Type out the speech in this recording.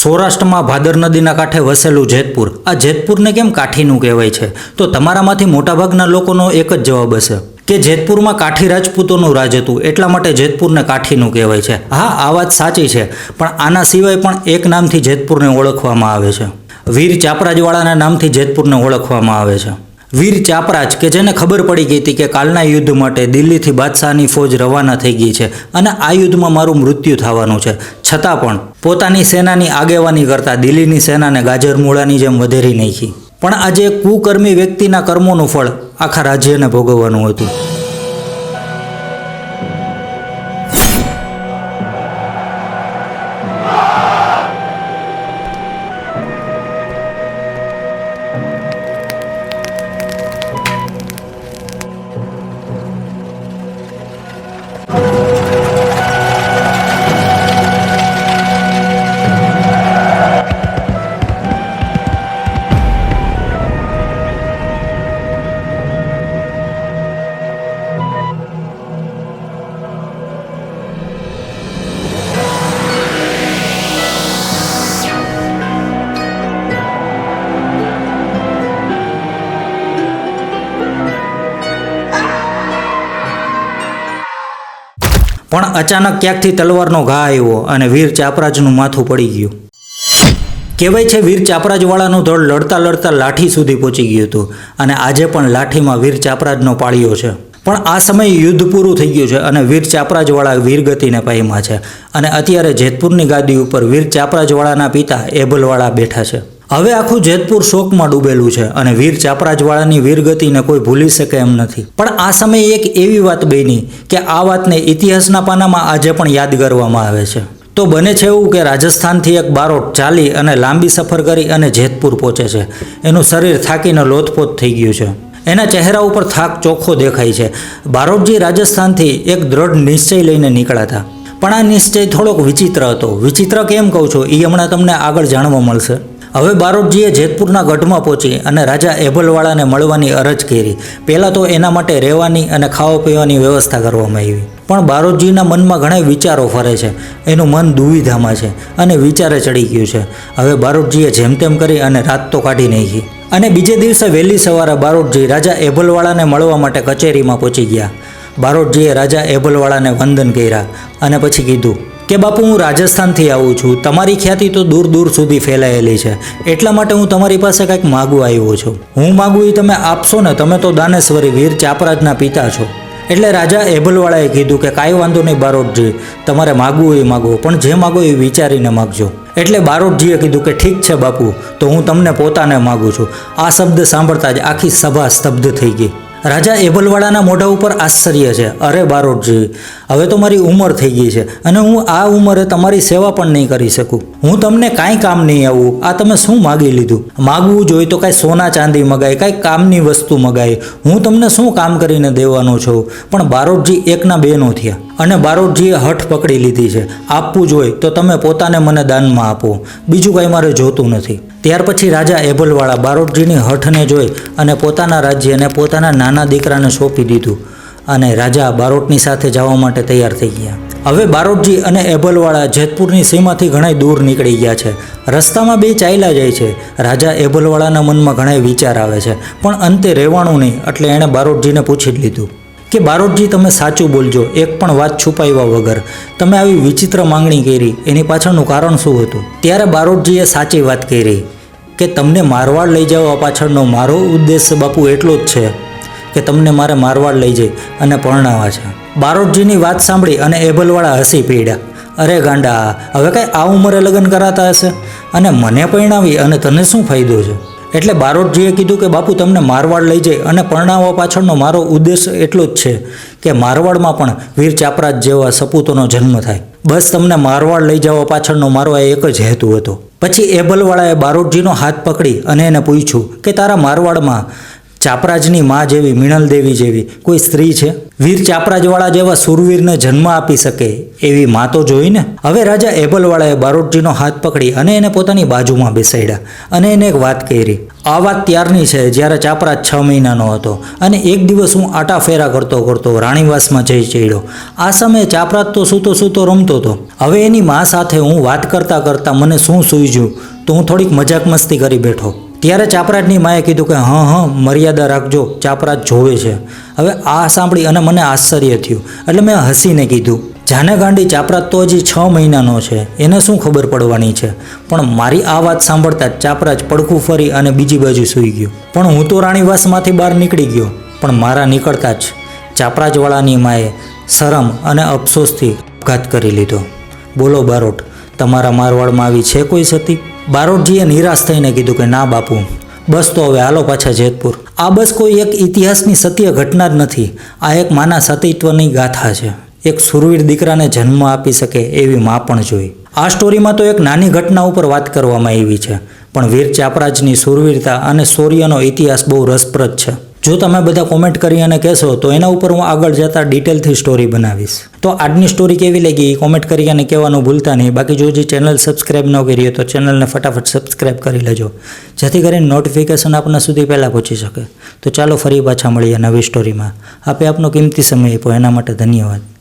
સૌરાષ્ટ્રમાં ભાદર નદીના કાંઠે વસેલું જેતપુર. આ જેતપુરને કેમ કાઠીનું કહેવાય છે? તો તમારામાંથી મોટાભાગના લોકોનો એક જ જવાબ હશે કે જેતપુરમાં કાઠી રાજપૂતોનું રાજ હતું. એટલા માટે જેતપુરને કાઠીનું કહેવાય છે. હા, આ વાત સાચી છે, પણ આના સિવાય પણ એક નામથી જેતપુરને ઓળખવામાં આવે છે. વીર ચાપરાજવાળાના નામથી જેતપુરને ઓળખવામાં આવે છે. વીર ચાપરાજ કે જેને ખબર પડી ગઈ હતી કે કાલના યુદ્ધ માટે દિલ્હીથી બાદશાહની ફોજ રવાના થઈ ગઈ છે અને આ યુદ્ધમાં મારું મૃત્યુ થવાનું છે. છતાં પણ પોતાની સેનાની આગેવાની કરતા દિલ્હીની સેનાને ગાજર મૂળાની જેમ વધેરી નાખી. પણ આજે કુકર્મી વ્યક્તિના કર્મોનું ફળ આખા રાજ્યને ભોગવવાનું હતું. પણ અચાનક ક્યાંકથી તલવારનો ઘા આવ્યો અને વીર ચાપરાજનું માથું પડી ગયું. કહેવાય છે વીર ચાપરાજવાળાનું ધડ લડતા લડતા લાઠી સુધી પહોંચી ગયું હતું અને આજે પણ લાઠીમાં વીર ચાપરાજનો પાળ્યો છે. પણ આ સમયે યુદ્ધ પૂરું થઈ ગયું છે અને વીર ચાપરાજવાળા વીરગતિને પાયમાં છે અને અત્યારે જેતપુરની ગાદી ઉપર વીર ચાપરાજવાળાના પિતા એબલવાળા બેઠા છે. હવે આખું જેતપુર શોકમાં ડૂબેલું છે અને વીર ચાપરાજવાળાની વીરગતિને કોઈ ભૂલી શકે એમ નથી. પણ આ સમયે એક એવી વાત બની કે આ વાતને ઇતિહાસના પાનામાં આજે પણ યાદ કરવામાં આવે છે. તો બને છે એવું કે રાજસ્થાનથી એક બારોટ ચાલી અને લાંબી સફર કરી અને જેતપુર પહોંચે છે. એનું શરીર થાકીને લોથપોથ થઈ ગયું છે. એના ચહેરા ઉપર થાક ચોખ્ખો દેખાય છે. બારોટજી રાજસ્થાનથી એક દ્રઢ નિશ્ચય લઈને નીકળ્યા હતા પણ આ નિશ્ચય થોડોક વિચિત્ર હતો. વિચિત્ર કેમ કહું છું? એ હમણાં તમને આગળ જાણવા મળશે. હવે બારોટજીએ જેતપુરના ગઢમાં પહોંચી અને રાજા એભલવાળાને મળવાની અરજ કરી. પહેલાં તો એના માટે રહેવાની અને ખાવા પીવાની વ્યવસ્થા કરવામાં આવી. પણ બારોટજીના મનમાં ઘણા વિચારો ફરે છે. એનું મન દુવિધામાં છે અને વિચારે ચડી ગયું છે. હવે બારોટજીએ જેમ તેમ કરી અને રાત તો કાઢી નાખી. અને બીજે દિવસે વહેલી સવારે બારોટજી રાજા એભલવાળાને મળવા માટે કચેરીમાં પહોંચી ગયા. બારોટજીએ રાજા એભલવાળાને વંદન કર્યા અને પછી કીધું કે બાપુ હું રાજસ્થાનથી આવું છું, તમારી ખ્યાતિ તો દૂર દૂર સુધી ફેલાયેલી છે, એટલા માટે હું તમારી પાસે કંઈક માગું આવ્યો છું. હું માગું એ તમે આપશો ને, તમે તો દાનેશ્વરી વીર ચાપરાજના પિતા છો. એટલે રાજા એબલવાળાએ કીધું કે કાંઈ વાંધો નહીં બારોટજી, તમારે માગવું એ માગો, પણ જે માગો એ વિચારીને માગજો. એટલે બારોટજીએ કીધું કે ઠીક છે બાપુ, તો હું તમને પોતાને માગું છું. આ શબ્દ સાંભળતા જ આખી સભા સ્તબ્ધ થઈ ગઈ. રાજા એબલવાળાના મોઢા ઉપર આશ્ચર્ય છે. અરે બારોટજી, હવે તો મારી ઉંમર થઈ ગઈ છે અને હું આ ઉંમરે તમારી સેવા પણ નહીં કરી શકું. હું તમને કાંઈ કામ નહીં આવું. આ તમે શું માગી લીધું? માગવું જોઈએ તો કાંઈ સોના ચાંદી મગાય કાંઈ કામની વસ્તુ મગાય હું તમને શું કામ કરીને દેવાનો છું? પણ બારોટજી એકના બે નો થયા. અને બારોટજીએ હઠ પકડી લીધી છે. આપવું જોઈએ તો તમે પોતાને મને દાનમાં આપો. બીજું કાંઈ મારે જોતું નથી. ત્યાર પછી રાજા એબલવાળા બારોટજીની હઠને જોઈ અને પોતાના રાજ્યને પોતાના નાના દીકરાને સોંપી દીધું અને રાજા બારોટની સાથે જવા માટે તૈયાર થઈ ગયા. હવે બારોટજી અને એબલવાળા જેતપુરની સીમાથી ઘણા દૂર નીકળી ગયા છે. રસ્તામાં બે ચાલ્યા જાય છે. રાજા એબલવાળાના મનમાં ઘણા વિચાર આવે છે. પણ અંતે રહેવાનું નહીં એટલે એણે બારોટજીને પૂછી જ લીધું. કે બારોટજી તમે સાચું બોલજો, એક પણ વાત છુપાવ્યા વગર. તમે આવી વિચિત્ર માંગણી કરી, એની પાછળનું કારણ શું હતું? ત્યારે બારોટજીએ સાચી વાત કરી કે તમને મારવાડ લઈ જવા પાછળનો મારો ઉદ્દેશ બાપુ એટલો જ છે કે તમને મારે મારવાડ લઈ જઈ અને પરણાવવા છે. બારોટજીની વાત સાંભળી અને એબલવાળા હસી પીડ્યા. અરે ગાંડા, હવે કાંઈ આ ઉંમરે લગ્ન કરાતા હશે? અને મને પરણાવી અને તને શું ફાયદો છે? એટલે બારોટજીએ કીધું કે, બાપુ, તમને મારવાડ લઈ જાય અને પરણાવવા પાછળનો મારો ઉદ્દેશ એટલો જ છે કે મારવાડમાં પણ વીર ચાપરાજ જેવા સપૂતોનો જન્મ થાય. બસ તમને મારવાડ લઈ જવા પાછળનો મારો આ એક જ હેતુ હતો. પછી એબલવાળાએ બારોટજીનો હાથ પકડી અને એને પૂછ્યું કે, તારા મારવાડમાં ચાપરાજની મા જેવી, મિણલ દેવી જેવી કોઈ સ્ત્રી છે? વીર ચાપરાજવાળા જેવા સુરવીરને જન્મ આપી શકે એવી મા તો જોઈને? હવે રાજા એબલવાળાએ બારોટજીનો હાથ પકડી અને એને પોતાની બાજુમાં બેસાડ્યા અને એને એક વાત કરી આ વાત ત્યારની છે જ્યારે ચાપરાજ છ મહિનાનો હતો અને એક દિવસ હું આટા ફેરા કરતો કરતો રાણીવાસમાં જઈ ચડ્યો. આ સમયે ચાપરાજ તો સૂતો સૂતો રમતો હતો. હવે એની મા સાથે હું વાત કરતાં કરતાં મને શું સૂઈજ્યું તો હું થોડીક મજાક મસ્તી કરી બેઠો. ત્યારે ચાપરાજની માએ કીધું કે હા, હં, મર્યાદા રાખજો, ચાપરાજ જોવે છે. હવે આ સાંભળી અને મને આશ્ચર્ય થયું. એટલે મેં હસીને કીધું, જાને ગાંડી ચાપરાજ તો હજી છ મહિનાનો છે, એને શું ખબર પડવાની છે? પણ મારી આ વાત સાંભળતા ચાપરાજ પડખું ફરી અને બીજી બાજુ સૂઈ ગયો. પણ હું તો રાણીવાસમાંથી બહાર નીકળી ગયો, પણ મારા નીકળતા જ ચાપરાજવાળાની માએ શરમ અને અફસોસથી આપઘાત કરી લીધો. બોલો બારોટ, તમારા મારવાડમાં આવી છે કોઈ સતી? બારોટજીએ નિરાશ થઈને કીધું કે ના બાપુ, બસ તો હવે હાલો પાછા જેતપુર. આ બસ કોઈ એક ઇતિહાસની સત્ય ઘટના જ નથી, આ એક માના સતીત્વની ગાથા છે. એક સુરવીર દીકરાને જન્મ આપી શકે એવી મા પણ જોઈ. આ સ્ટોરીમાં તો એક નાની ઘટના ઉપર વાત કરવામાં આવી છે, પણ વીર ચાપરાજની સુરવીરતા અને શૌર્યનો ઇતિહાસ બહુ રસપ્રદ છે. જો તમે બધા કોમેન્ટ કરી અને કહેશો, તો એના ઉપર હું આગળ જતા ડિટેલથી સ્ટોરી બનાવીશ. તો આજની સ્ટોરી કેવી લાગી કોમેન્ટ કરી અને કહેવાનું ભૂલતા નહીં. બાકી જો જે ચેનલ સબસ્ક્રાઈબ ન કરી તો ચેનલને ફટાફટ સબસ્ક્રાઈબ કરી લેજો. જેથી કરીને નોટિફિકેશન આપના સુધી પહેલાં પહોંચી શકે. તો ચાલો ફરી પાછા મળીએ નવી સ્ટોરીમાં આપે આપનો કિંમતી સમય આપ્યો. એના માટે ધન્યવાદ.